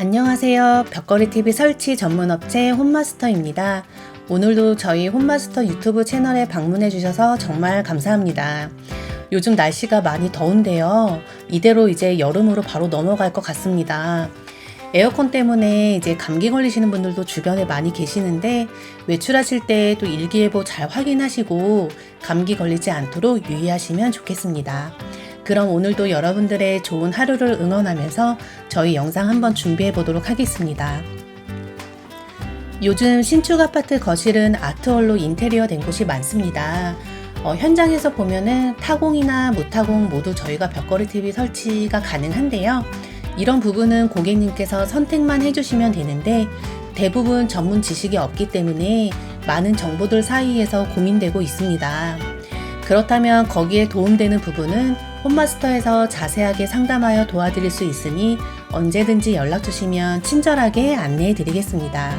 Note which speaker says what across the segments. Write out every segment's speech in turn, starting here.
Speaker 1: 안녕하세요. 벽걸이 TV 설치 전문 업체 홈마스터입니다. 오늘도 저희 홈마스터 유튜브 채널에 방문해 주셔서 정말 감사합니다. 요즘 날씨가 많이 더운데요. 이대로 이제 여름으로 바로 넘어갈 것 같습니다. 에어컨 때문에 이제 감기 걸리시는 분들도 주변에 많이 계시는데 외출하실 때 또 일기예보 잘 확인하시고 감기 걸리지 않도록 유의하시면 좋겠습니다. 그럼 오늘도 여러분들의 좋은 하루를 응원하면서 저희 영상 한번 준비해 보도록 하겠습니다. 요즘 신축 아파트 거실은 아트월로 인테리어 된 곳이 많습니다. 어, 현장에서 보면은 타공이나 무타공 모두 저희가 벽걸이 TV 설치가 가능한데요. 이런 부분은 고객님께서 선택만 해주시면 되는데 대부분 전문 지식이 없기 때문에 많은 정보들 사이에서 고민되고 있습니다. 그렇다면 거기에 도움되는 부분은 홈마스터에서 자세하게 상담하여 도와드릴 수 있으니 언제든지 연락 주시면 친절하게 안내해 드리겠습니다.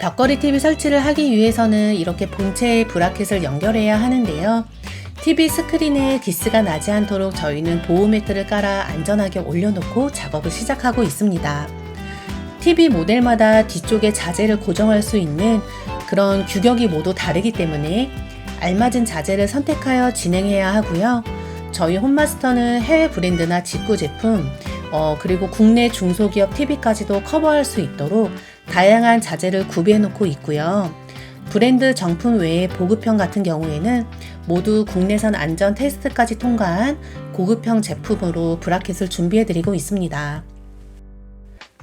Speaker 1: 벽걸이 TV 설치를 하기 위해서는 이렇게 본체에 브라켓을 연결해야 하는데요. TV 스크린에 기스가 나지 않도록 저희는 보호 매트를 깔아 안전하게 올려놓고 작업을 시작하고 있습니다. TV 모델마다 뒤쪽에 자재를 고정할 수 있는 그런 규격이 모두 다르기 때문에 알맞은 자재를 선택하여 진행해야 하고요. 저희 홈마스터는 해외 브랜드나 직구 제품, 어, 그리고 국내 중소기업 TV까지도 커버할 수 있도록 다양한 자재를 구비해 놓고 있고요. 브랜드 정품 외에 보급형 같은 경우에는 모두 국내선 안전 테스트까지 통과한 고급형 제품으로 브라켓을 준비해 드리고 있습니다.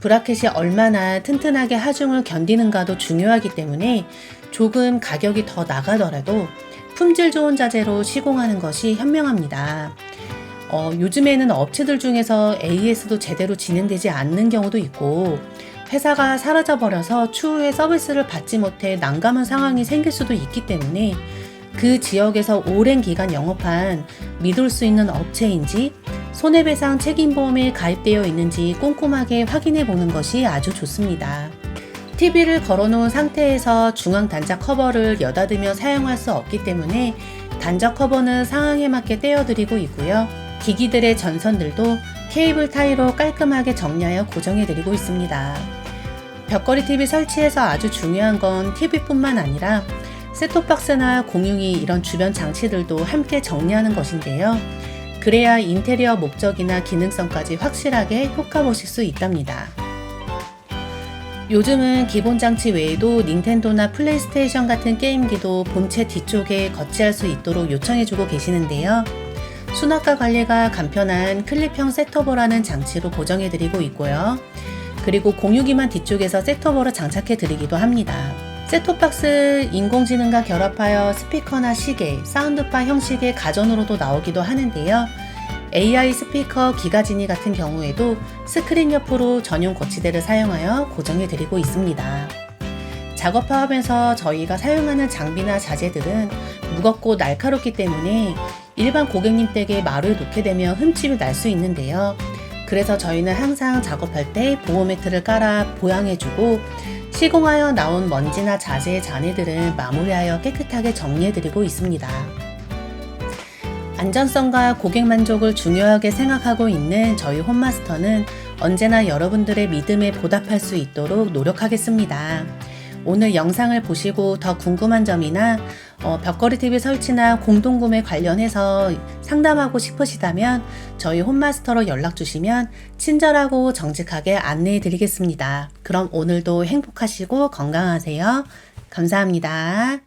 Speaker 1: 브라켓이 얼마나 튼튼하게 하중을 견디는가도 중요하기 때문에 조금 가격이 더 나가더라도 품질 좋은 자재로 시공하는 것이 현명합니다. 어, 요즘에는 업체들 중에서 AS도 제대로 진행되지 않는 경우도 있고 회사가 사라져 버려서 추후에 서비스를 받지 못해 난감한 상황이 생길 수도 있기 때문에 그 지역에서 오랜 기간 영업한 믿을 수 있는 업체인지 손해배상 책임보험에 가입되어 있는지 꼼꼼하게 확인해 보는 것이 아주 좋습니다. TV를 걸어놓은 상태에서 중앙 단자 커버를 여닫으며 사용할 수 없기 때문에 단자 커버는 상황에 맞게 떼어드리고 있고요. 기기들의 전선들도 케이블 타이로 깔끔하게 정리하여 고정해드리고 있습니다. 벽걸이 TV 설치에서 아주 중요한 건 TV뿐만 아니라 셋톱박스나 공용이 이런 주변 장치들도 함께 정리하는 것인데요. 그래야 인테리어 목적이나 기능성까지 확실하게 효과 보실 수 있답니다. 요즘은 기본 장치 외에도 닌텐도나 플레이스테이션 같은 게임기도 본체 뒤쪽에 거치할 수 있도록 요청해주고 계시는데요. 수납과 관리가 간편한 클립형 셋터버라는 장치로 고정해드리고 있고요. 그리고 공유기만 뒤쪽에서 셋터버로 장착해드리기도 합니다. 셋톱박스 인공지능과 결합하여 스피커나 시계, 사운드바 형식의 가전으로도 나오기도 하는데요. AI 스피커 기가지니 같은 경우에도 스크린 옆으로 전용 거치대를 사용하여 고정해 드리고 있습니다. 작업하면서 저희가 사용하는 장비나 자재들은 무겁고 날카롭기 때문에 일반 고객님 댁에 마루에 놓게 되면 흠집이 날 수 있는데요. 그래서 저희는 항상 작업할 때 보호 매트를 깔아 보양해주고 시공하여 나온 먼지나 자재의 잔해들은 마무리하여 깨끗하게 정리해드리고 있습니다. 안전성과 고객 만족을 중요하게 생각하고 있는 저희 홈마스터는 언제나 여러분들의 믿음에 보답할 수 있도록 노력하겠습니다. 오늘 영상을 보시고 더 궁금한 점이나 어, 벽걸이 TV 설치나 공동구매 관련해서 상담하고 싶으시다면 저희 홈마스터로 연락 주시면 친절하고 정직하게 안내해 드리겠습니다. 그럼 오늘도 행복하시고 건강하세요. 감사합니다.